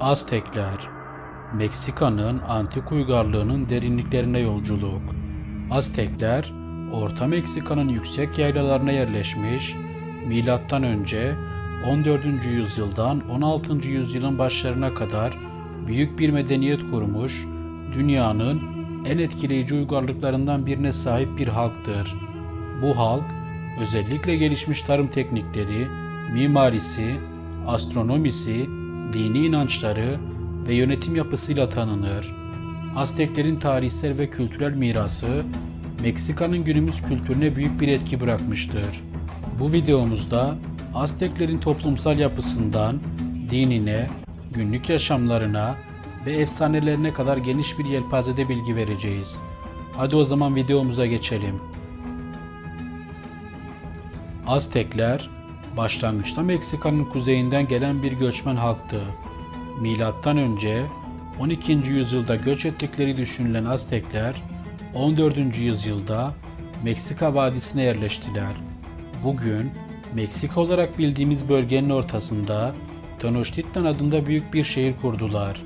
Aztekler Meksika'nın antik uygarlığının derinliklerine yolculuk. Aztekler, Orta Meksika'nın yüksek yaylalarına yerleşmiş, milattan önce 14. yüzyıldan 16. yüzyılın başlarına kadar büyük bir medeniyet kurmuş, dünyanın en etkileyici uygarlıklarından birine sahip bir halktır. Bu halk, özellikle gelişmiş tarım teknikleri, mimarisi, astronomisi, dini inançları ve yönetim yapısıyla tanınır. Azteklerin tarihsel ve kültürel mirası, Meksika'nın günümüz kültürüne büyük bir etki bırakmıştır. Bu videomuzda Azteklerin toplumsal yapısından, dinine, günlük yaşamlarına ve efsanelerine kadar geniş bir yelpazede bilgi vereceğiz. Hadi o zaman videomuza geçelim. Aztekler, başlangıçta Meksika'nın kuzeyinden gelen bir göçmen halktı. Milattan önce 12. yüzyılda göç ettikleri düşünülen Aztekler, 14. yüzyılda Meksika vadisine yerleştiler. Bugün Meksika olarak bildiğimiz bölgenin ortasında Tenochtitlan adında büyük bir şehir kurdular.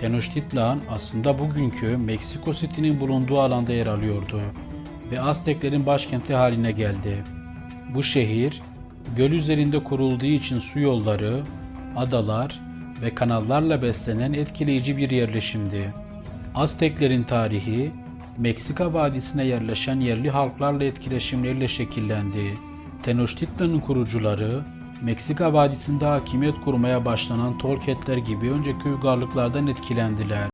Tenochtitlan aslında bugünkü Meksiko City'nin bulunduğu alanda yer alıyordu ve Azteklerin başkenti haline geldi. Bu şehir göl üzerinde kurulduğu için su yolları, adalar ve kanallarla beslenen etkileyici bir yerleşimdi. Azteklerin tarihi Meksika vadisine yerleşen yerli halklarla etkileşimleriyle şekillendi. Tenochtitlan'ın kurucuları Meksika vadisinde hakimiyet kurmaya başlanan Tolketler gibi önceki uygarlıklardan etkilendiler.